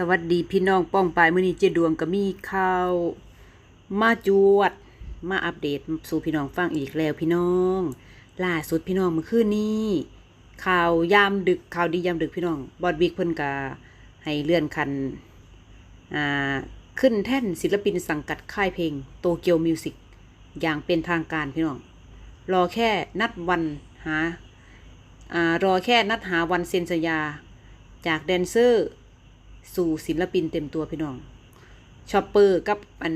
สวัสดีพี่น้องป้องปายมื้อนี้เจดวงก็มีข่าวมาจวด มาอัปเดตสู่พี่น้องฟังอีกแล้วพี่น้องล่าสุดพี่น้องเมื่อคืนนี้ข่าวยามดึกข่าวดียามดึกพี่น้อง บอดวิกเพิ่นก็ให้เลื่อนคันอ่าขึ้นแท่นศิลปินสังกัดค่ายเพลงโตเกียวมิวสิกอย่างเป็นทางการพี่น้อง รอแค่นัดวันหาอ่ารอแค่นัดหาวันเซ็นสัญญา จากแดนเซอร์ สู่ศิลปินเต็มตัวพี่น้องชอปเปอร์กับอัน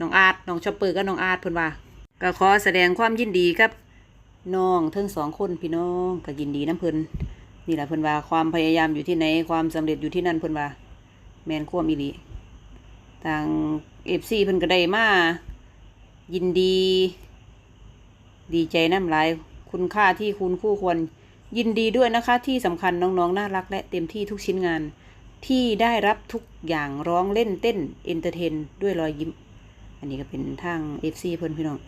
น้องอาร์ตน้องชอปเปอร์กับน้องอาร์ตเพิ่นว่าก็ขอแสดงความยินดีกับน้องทั้งสองคนพี่น้องก็ยินดีน้ำเพิ่นนี่แหละเพิ่นว่าความพยายามอยู่ที่ไหนความสำเร็จอยู่ที่นั่นเพิ่นว่า แมนควมอีหลีทางเอฟซีเพิ่นก็ได้มายินดี ดีใจน้ำลายคุณค่าที่คุณคู่ควรยินดีด้วยนะคะที่สำคัญน้องๆน่ารักและเต็มที่ทุกชิ้นงาน ที่ได้รับทุกอย่างร้องเล่นเต้นเอนเตอร์เทนด้วยรอยยิ้ม อันนี้ก็เป็นทาง FC เพื่อนพี่น้อง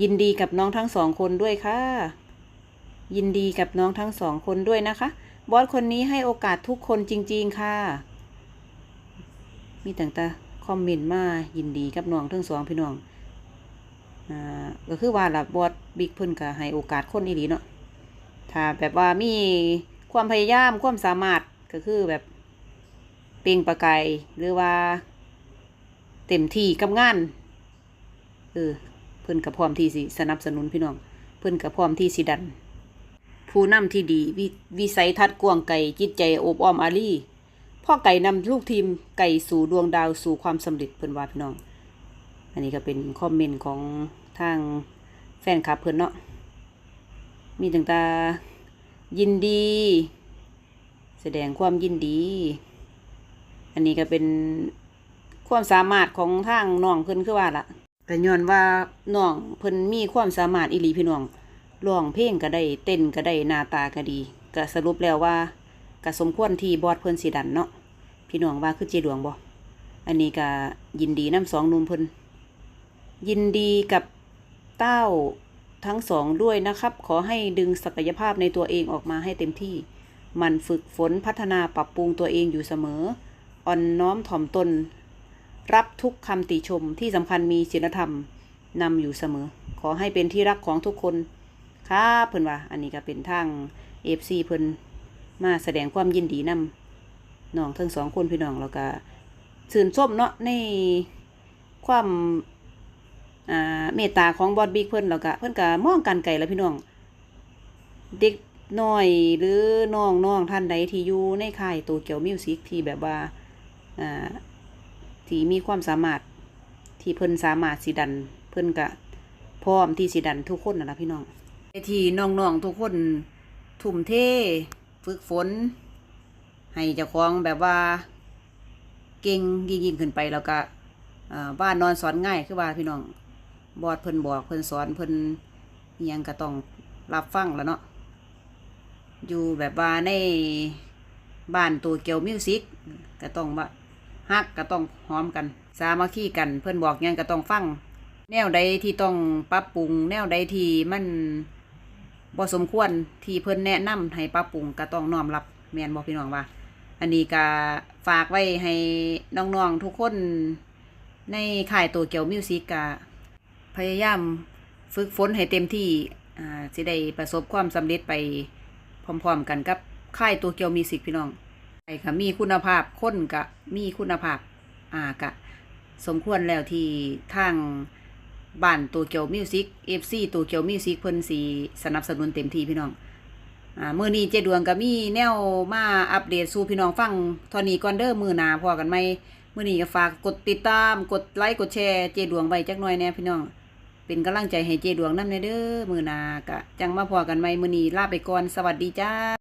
ยินดีกับน้องทั้งสองคนด้วยค่ะ ยินดีกับน้องทั้งสองคนด้วยนะคะ บอสคนนี้ให้โอกาสทุกคนจริง ๆ ค่ะ มีต่างตาคอมเมนต์มายินดีกับน้องทั้งสองพี่น้องอ่าก็คือว่าละบอสบิ๊กเพิ่นก็ให้โอกาสคนอีหลีเนาะถ้าแบบว่ามีความพยายามความสามารถก็คือแบบ เปล่งประกายหรือว่าเต็มที่กับงานเออเพิ่อนกับพร้อมที่สิสนับสนุนพี่น้อง เพิ่อนกับพร้อมที่สิดัน ผู้นำที่ดีววิสัยทัศน์กว้างไกลจิตใจโอบอ้อมอารีพ่อไก่นำลูกทีมไก่สู่ดวงดาวสู่ความสำเร็จเพิ่อนว่าพี่น้อง อันนี้ก็เป็นคอมเมนต์ของทางแฟนคลับเพิ่อนเนาะมีต่างตายินดี แสดงความยินดี อันนี้ก็เป็นความสามารถของทางน้องเพิ่นคือว่าละแต่ย้อนว่าน้องเพิ่นมีความสามารถอีหลีพี่น้องร้องเพลงก็ได้เต้นก็ได้หน้าตาก็ดีก็สรุปแล้วว่าก็สมควรที่บอสเพิ่นสิดันเนาะพี่น้องว่าคือเจดวงบ่อันนี้ก็ยินดีน้ำสองนุ่มเพิ่นยินดีกับเต้าทั้งสองด้วยนะครับ ขอให้ดึงศักยภาพในตัวเองออกมาให้เต็มที่ มันฝึกฝนพัฒนาปรับปรุงตัวเองอยู่เสมอ อ่อนน้อมถ่อมตน รับทุกคำติชมที่สำคัญมีศีลธรรมนำอยู่เสมอ ขอให้เป็นที่รักของทุกคนครับเพิ่นว่า อันนี้ก็เป็นทางเอฟซีเพิ่นมาแสดงความยินดีนำน้องทั้งสองคนพี่น้องแล้วก็ชื่นชมเนาะในความเมตตาของบอดบิ๊กเพิ่อนแล้วก็เพิ่อนก็มองกันไกลแล้วพี่น้อง เด็กน้อยหรือน้องน้องท่านใดที่อยู่ในค่ายโตเกียวมิวสิกที่แบบว่า ที่มีความสามารถที่เพิ่นสามารถสิดัน เพิ่นก็พร้อมที่สิดันทุกคนนะนะพี่น้องที่น้องๆทุกคนทุ่มเทฝึกฝน ให้เจ้าของแบบว่า เก่งยิ่งขึ้นไปแล้วก็บ้านนอนสอนง่ายคือว่าพี่น้องบอดเพิ่นบอกเพิ่นสอนเพิ่นยังก็ต้องรับฟังแล้วเนาะอยู่แบบว่าในบ้านตัวเกียวมิวสิกก็ต้องว่า ฮักก็ต้องหอมกัน สามัคคีกัน เพิ่อนบอกยังก็ต้องฟัง แนวใดที่ต้องปรับปรุง แนวใดที่มันบ่สมควรที่เพิ่อนแนะนำให้ปรับปรุงก็ต้องน้อมรับแมนบอกพี่น้องว่า อันนี้ก็ฝากไว้ให้น้องๆทุกคนในค่ายตัวเกี่ยวมิวสิกกะพยายามฝึกฝนให้เต็มที่อ่าได้ประสบความสำเร็จไปพร้อมๆกันกับค่ายตัวเกียวมีสิกพี่น้อง ไอ้ค่ะมีคุณภาพคนกะมีคุณภาพอ่ากะ สมควรแล้วที่ทางบ้านตัวเกียวมิวสิกเอฟซีตัวเกียวมิวสิกเพิ่นสีสนับสนุนเต็มที่พี่น้องอ่ามือนี้เจดวงก็มีแนวมาอัปเดตสู่พี่น้องฟังทอนี้ก่อนเด้อมือหนาพอกันไหมมือนี้ก็ฝากกดติดตามกดไลค์กดแชร์เจดวงไว้จักหน่อยแน่พี่น้อง เป็นกำลังใจให้เจดวงนำเด้อมือหนาก็จังมาพอกันไหมมือนี้ลาไปก่อนสวัสดีจ้า